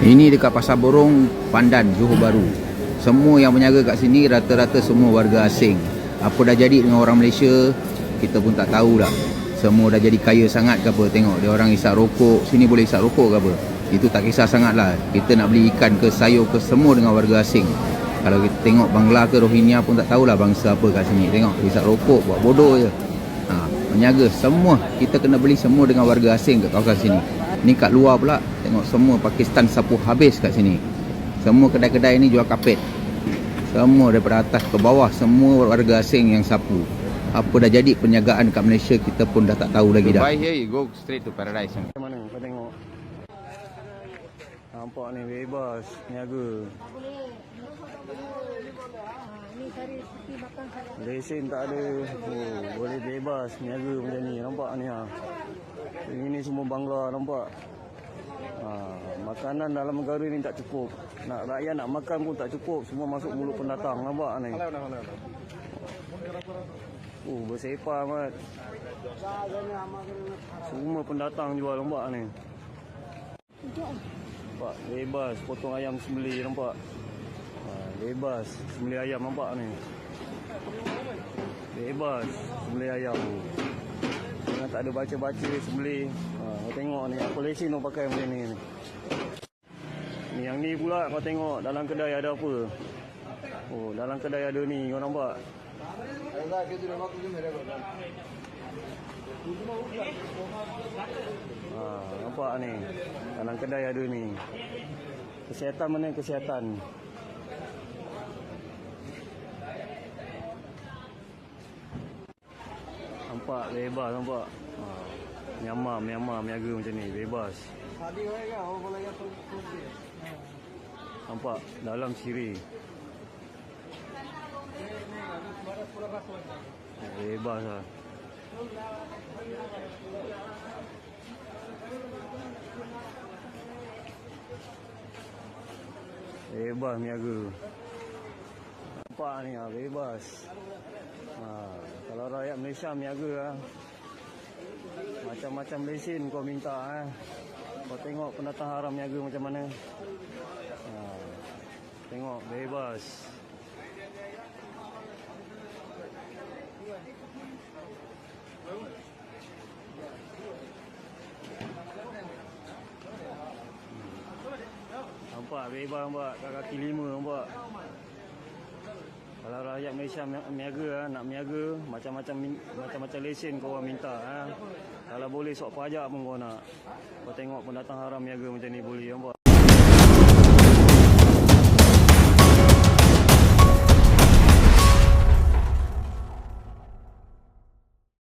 Ini dekat Pasar Borong, Pandan, Johor Bahru. Semua yang berniaga kat sini rata-rata semua warga asing. Apa dah jadi dengan orang Malaysia, kita pun tak tahu dah. Semua dah jadi kaya sangat ke apa. Tengok dia orang isap rokok, sini boleh isap rokok ke apa. Itu tak kisah sangat lah. Kita nak beli ikan ke sayur ke semua dengan warga asing. Kalau kita tengok Bangla ke Rohingya pun tak tahulah bangsa apa kat sini. Tengok isap rokok, buat bodoh je. Ha, berniaga semua kita kena beli semua dengan warga asing kat kawasan sini. Ni kat luar pula tengok semua Pakistan sapu habis kat sini. Semua kedai-kedai ni jual kapet. Semua daripada atas ke bawah semua warga asing yang sapu. Apa dah jadi perniagaan kat Malaysia kita pun dah tak tahu lagi dah. Buy here, you go straight to paradise. Macam mana kau tengok Nampak ni bebas Niaga Ni cari seperti makan saya. Lesen tak ada oh, Boleh bebas Niaga macam ni Nampak ni ha. Ini semua bangla Nampak? Ha, Makanan dalam negara ni tak cukup. Nak Rakyat nak makan pun tak cukup. Semua masuk mulut pendatang Nampak ni? Oh bersepah amat Semua pendatang jual nampak ni? Nampak? Bebas potong ayam sembelih nampak. Ha, bebas sembelih ayam nampak ni. Bebas sembelih ayam. Jangan tak ada baca-baca sembelih. Ha, kau tengok ni apa lesen kau pakai macam ni ni. Ni yang ni pula kau tengok dalam kedai ada apa. Oh, dalam kedai ada ni kau nampak. Ha, nampak ni. Dalam kedai ada ni. Kesihatan mana kesihatan? Nampak bebas nampak. Ha, Myanmar, Myanmar berniaga macam ni, bebas. Nampak dalam siri. Bebas lah. Bebas niaga. Nampak ni ha, bebas. Ha, kalau rakyat Malaysia niaga ha, macam-macam lesen kau minta ha. Kau tengok pendatang haram niaga macam mana. Ha, tengok bebas. Nampak bebas nampak kat kaki lima nampak. Kalau rakyat Malaysia miaga ah, nak miaga macam-macam macam-macam lesen kau orang minta ah. Kalau boleh sok pajak pun kau nak. Kau tengok pendatang haram miaga macam ni boleh nampak.